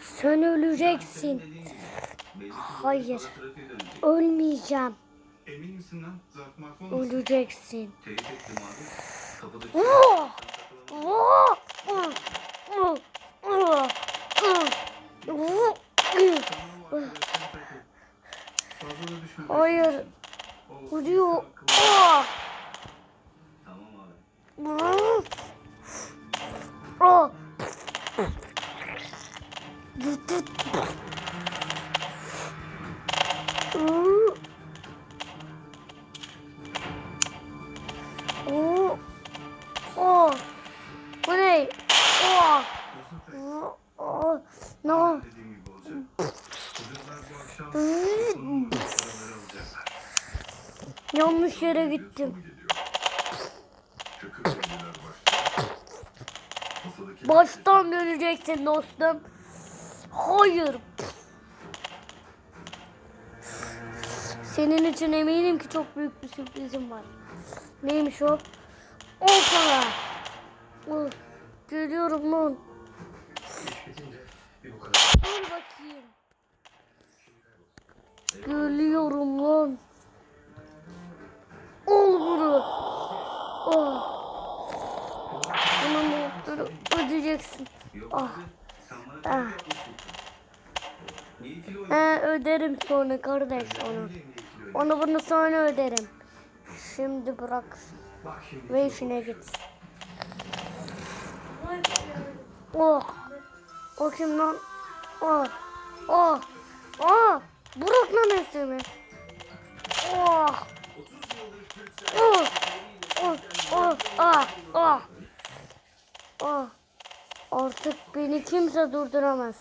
Sen öleceksin. Hayır. Ölmeyeceğim. Emin misin lan? Olmasın? Öleceksin. Teyit ettim abi. Kapıdaki... Oh! Oh! Oh! Oh! Oh! Oh! Oh! Hayır. Vuruyor. Oh! Tamam abi. Oh! Oh! Oh! Oh! Bu ne? Oh! Oh! No! dediğim gibi olacak. Kızlar bu akşam sonunda paraları alacaklar. Yanlış yere gittim. Çakır. Masadaki Baştan döneceksin dostum. Hayır. Senin için eminim ki çok büyük bir sürprizim var. Neymiş o? O sana. Oh, Geliyorum lan. Dur bakayım. Geliyorum lan. Al bunu. Oh. Bunu ödeyeceksin. Ah. Ah. öderim sonra kardeş onu. Onu bunu sonra öderim. Şimdi bırak ve işine git. Oh. O kim lan? Oh. Oh. Oh. Bırak lan esimi. Oh. Oh. Oh. Oh. Ah. Ah. Ah. Artık beni kimse durduramaz.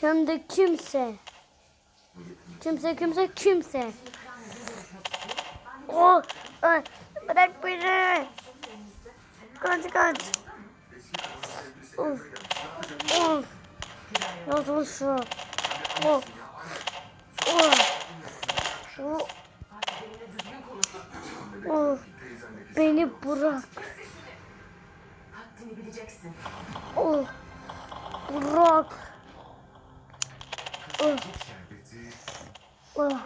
Hem de kimse. Kimse kimse kimse. Oh, ay, bırak beni. Kaç kaç. Of. Of. Nasıl şu? Of. Of. Of. Of. Beni bırak. Haddini bileceksin. Of. Bırak. Of. Oh.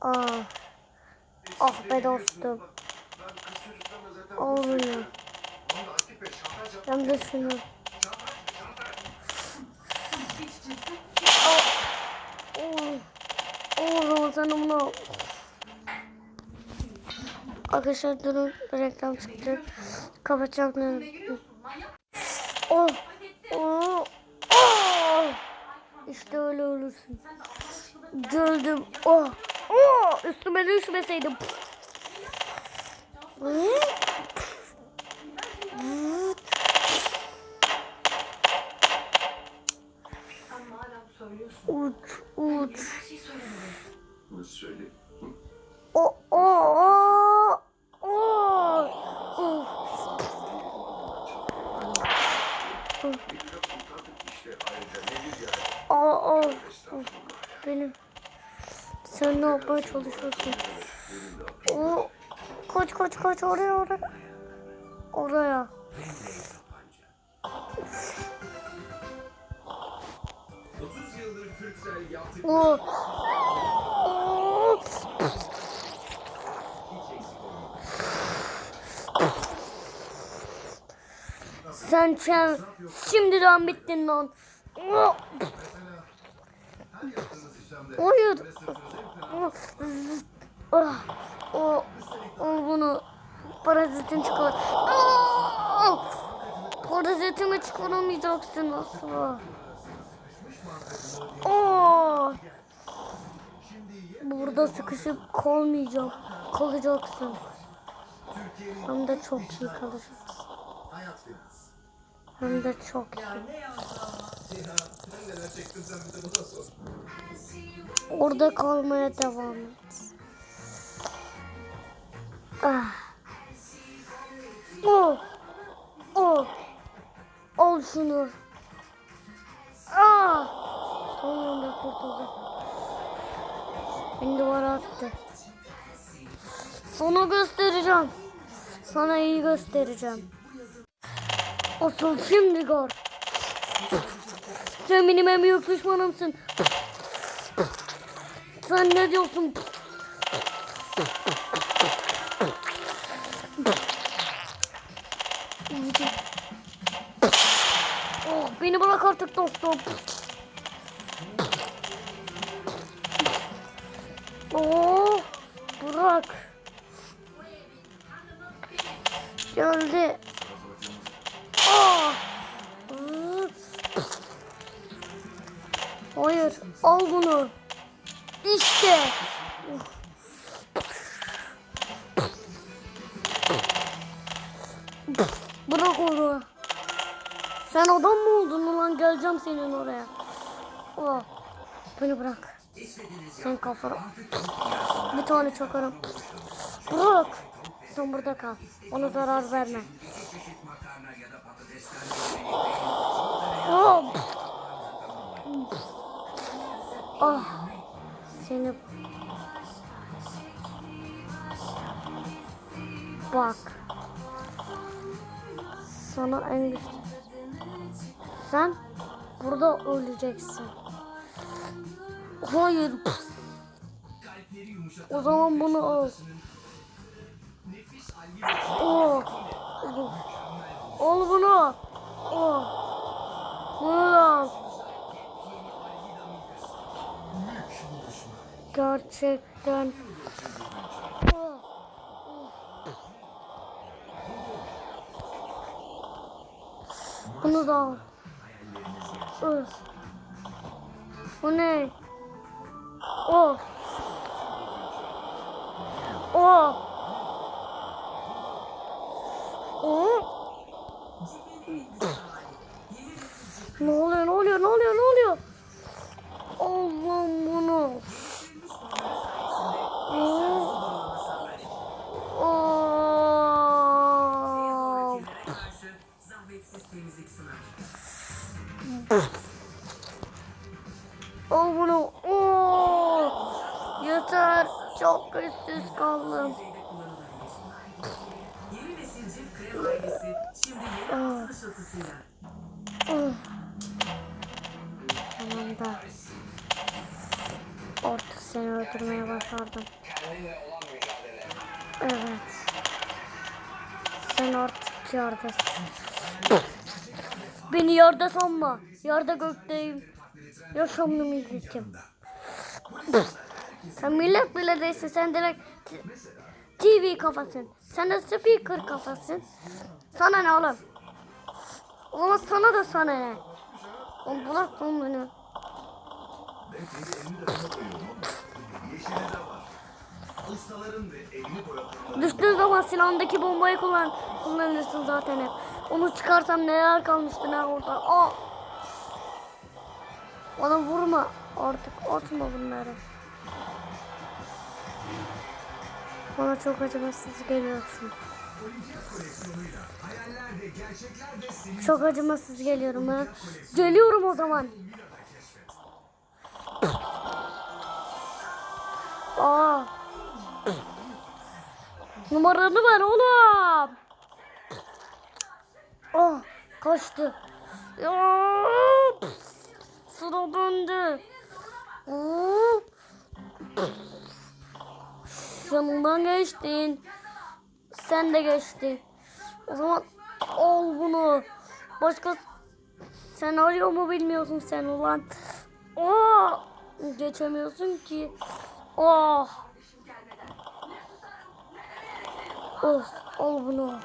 Ah. Ah be dostum. Olmuyor. Hem de şunu. Oh. Oh. Oh. Sen bunu al. Arkadaşlar durun. Reklam çıktı. Kapatacağım. Oh. Oh. Oh. İşte öyle ölürsün. Gördüm. Oh. Oh. Üstüme düşmeseydim. Ama Aa, aa. Benim. Sen ne yapmaya çalışıyorsun? O, koç koç koç oraya oraya. Oraya. O. Sen sen şimdiden bittin lan. Hayır. Ah, o, o bunu parazitin çıkar. Ah! Parazitimi çıkaramayacaksın asla. Oh! Burada sıkışıp kalmayacağım. Kalacaksın. Hem de çok iyi kalacaksın. Hem de çok iyi. Orada kalmaya devam et. Ah. Oh. Oh. Al şunu. Ah. Sonunda kurtuldum. Beni duvara attı. Sana göstereceğim. Sana iyi göstereceğim. Asıl şimdi gör. Sen benim en büyük düşmanımsın. Sen ne diyorsun? Oh, beni bırak artık dostum. Oh, bırak. Geldi. Al bunu. İşte. Bırak onu. Sen adam mı oldun ulan? Geleceğim senin oraya. Oh. Beni bırak. Sen kafana bir tane çakarım. Bırak. Sen burada kal. Ona zarar verme. Oh. Ah. Seni bak. Sana en güçlü. Sen burada öleceksin. Hayır. O zaman bunu al. Oh. Oh. Al bunu. Oh. Bunu al. Gerçekten. Bunu da al. Öf. Bu ne? O. O. O. Ne oluyor? Ne oluyor? Ne oluyor? Ne oluyor? Allah'ım bunu. O. O. Al bunu. Oo! Yeter. Çok güçsüz kaldım. Yeni nesil cilt krem ailesi şimdi yeni Ah. ağız ışıltısıyla. Uf. Sonunda. Orta seni öldürmeye başardım. Evet. Sen artık yardasın. Beni yarda sanma. Yarda gökteyim. Yaşamlı milletim. Sen millet bile değilsin. Sen direkt TV kafasın. Sen de speaker kafasın. Sana ne oğlum? O zaman sana da sana ne? Oğlum bırak lan. Düştüğün zaman silahındaki bombayı kullan kullanırsın zaten hep. Onu çıkarsam neler kalmıştı ne orada. Aa! Bana vurma artık atma bunları. Bana çok acımasız geliyorsun. Çok acımasız geliyorum ha. Geliyorum o zaman. Aa. Numaranı ver oğlum. Oh kaçtı. Ya, Sıra döndü. Oh. Yanından geçtin. Sen de geçtin. O zaman al bunu. Başka senaryo mu bilmiyorsun sen ulan? Oh. Geçemiyorsun ki. Oh. Oh, al bunu.